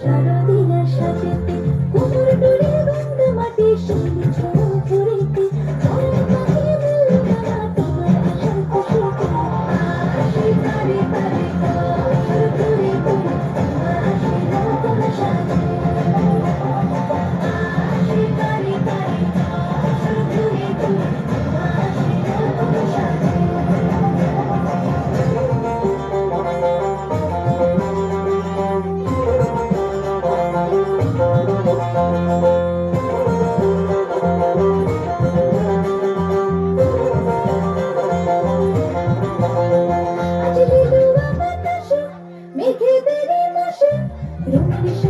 সারাদিন সাজেতে। কুমুর ডোরে গন্ধ মাটি সঙ্গে Don't finish